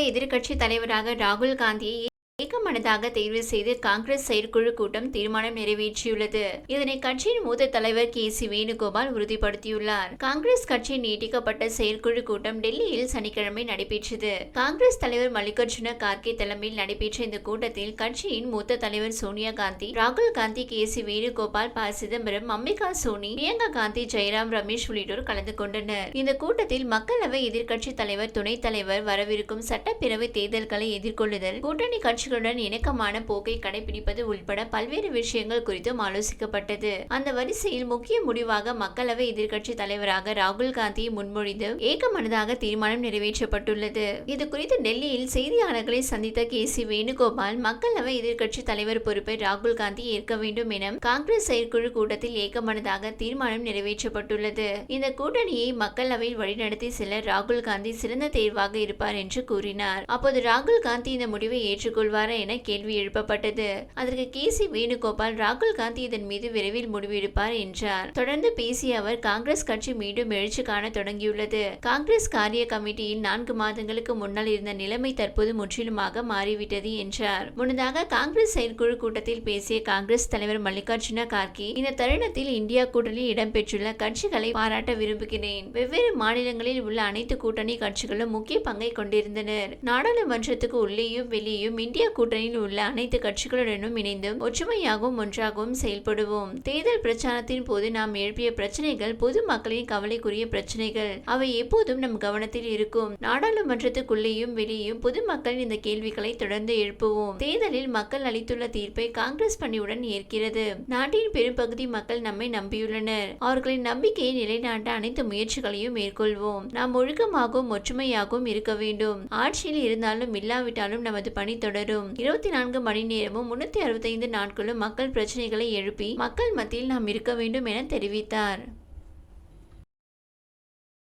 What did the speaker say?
எதிர்க்கட்சி தலைவராக ராகுல் காந்தியை ஒருமனதாக தேர்வு செய்து காங்கிரஸ் செயற்குழு கூட்டம் தீர்மானம் நிறைவேற்றியுள்ளது. இதனை கட்சியின் மூத்த தலைவர் கே சி வேணுகோபால் உறுதிப்படுத்தியுள்ளார். காங்கிரஸ் கட்சியின் நீட்டிக்கப்பட்ட செயற்குழு கூட்டம் டெல்லியில் சனிக்கிழமை நடைபெற்றது. காங்கிரஸ் தலைவர் மல்லிகார்ஜுன கார்கே தலைமையில் நடைபெற்ற இந்த கூட்டத்தில் கட்சியின் மூத்த தலைவர் சோனியா காந்தி ராகுல் காந்தி கே சி வேணுகோபால் ப. சிதம்பரம் அம்பிகா சோனி பிரியங்கா காந்தி ஜெயராம் ரமேஷ் உள்ளிட்டோர் கலந்து கொண்டனர். இந்த கூட்டத்தில் மக்களவை எதிர்க்கட்சி தலைவர் துணைத் தலைவர் வரவிருக்கும் சட்டப்பேரவை தேர்தல்களை எதிர்கொள்ளுதல் கூட்டணி கட்சிகளுடன் இணக்கமான போக்கை கடைபிடிப்பது உள்பட பல்வேறு விஷயங்கள் குறித்தும் ஆலோசிக்கப்பட்டது. அந்த வரிசையில் முக்கிய முடிவாக மக்களவை எதிர்க்கட்சி தலைவராக ராகுல் காந்தியை முன்மொழிந்து ஏகமனதாக தீர்மானம் நிறைவேற்றப்பட்டுள்ளது. இது குறித்து டெல்லியில் செய்தியாளர்களை சந்தித்த கே. சி. வேணுகோபால் மக்களவை எதிர்க்கட்சி தலைவர் பொறுப்பை ராகுல் காந்தி ஏற்க வேண்டும் என காங்கிரஸ் செயற்குழு கூட்டத்தில் ஏகமனதாக தீர்மானம் நிறைவேற்றப்பட்டுள்ளது. இந்த கூட்டணியை மக்களவையில் வழிநடத்தி செல்ல ராகுல் காந்தி சிறந்த தேர்வாக இருப்பார் என்று கூறினார். அப்போது ராகுல் காந்தி இந்த முடிவை ஏற்றுக்கொள்வாரா என கேள்வி எழுப்பப்பட்டது. அதற்கு கே சி வேணுகோபால் ராகுல் காந்தி இதன் மீது விரைவில் முடிவெடுப்பார் என்றார். தொடர்ந்து பேசிய அவர் காங்கிரஸ் கட்சி மீண்டும் எழுச்சி காண தொடங்கியுள்ளது. காங்கிரஸ் காரிய கமிட்டியின் நான்கு மாதங்களுக்கு முன்னால் இருந்த நிலைமை தற்போது முற்றிலுமாக மாறிவிட்டது என்றார். முன்னதாக காங்கிரஸ் செயற்குழு கூட்டத்தில் பேசிய காங்கிரஸ் தலைவர் மல்லிகார்ஜுன கார்கி இந்த தருணத்தில் இந்தியா கூட்டணியில் இடம்பெற்றுள்ள கட்சிகளை பாராட்ட விரும்புகிறேன். வெவ்வேறு மாநிலங்களில் உள்ள அனைத்து கூட்டணி கட்சிகளும் முக்கிய பங்கை கொண்டிருந்தனர். நாடாளுமன்றத்துக்கு உள்ளேயும் வெளியேயும் இந்தியா கூட்டணியில் உள்ள அனைத்து கட்சிகளுடனும் இணைந்து ஒற்றுமையாகவும் ஒன்றாகவும் செயல்படுவோம். தேர்தல் பிரச்சாரத்தின் போது நாம் எழுப்பிய பிரச்சனைகள் பொது மக்களின் கவலைக்குரிய பிரச்சனைகள் அவை எப்போதும் நம் கவனத்தில் இருக்கும். நாடாளுமன்றத்துக்குள்ளேயும் வெளியேயும் பொதுமக்களின் இந்த கேள்விகளை தொடர்ந்து எழுப்புவோம். தேர்தலில் மக்கள் அளித்துள்ள தீர்ப்பை காங்கிரஸ் பணியுடன் ஏற்கிறது. நாட்டின் பெரும்பகுதி மக்கள் நம்மை நம்பியுள்ளனர். அவர்களின் நம்பிக்கையை நிலைநாட்ட அனைத்து முயற்சிகளையும் மேற்கொள்வோம். நாம் ஒழுக்கமாகவும் ஒற்றுமையாகவும் இருக்க வேண்டும். ஆட்சியில் இருந்தாலும் இல்லாவிட்டாலும் நமது பணி தொடரும். இருபத்தி நான்கு மணி நேரமும் முன்னூத்தி அறுபத்தைந்து நாட்களும் மக்கள் பிரச்சனைகளை எழுப்பி மக்கள் மத்தியில் நாம் இருக்க வேண்டும் என தெரிவித்தார்.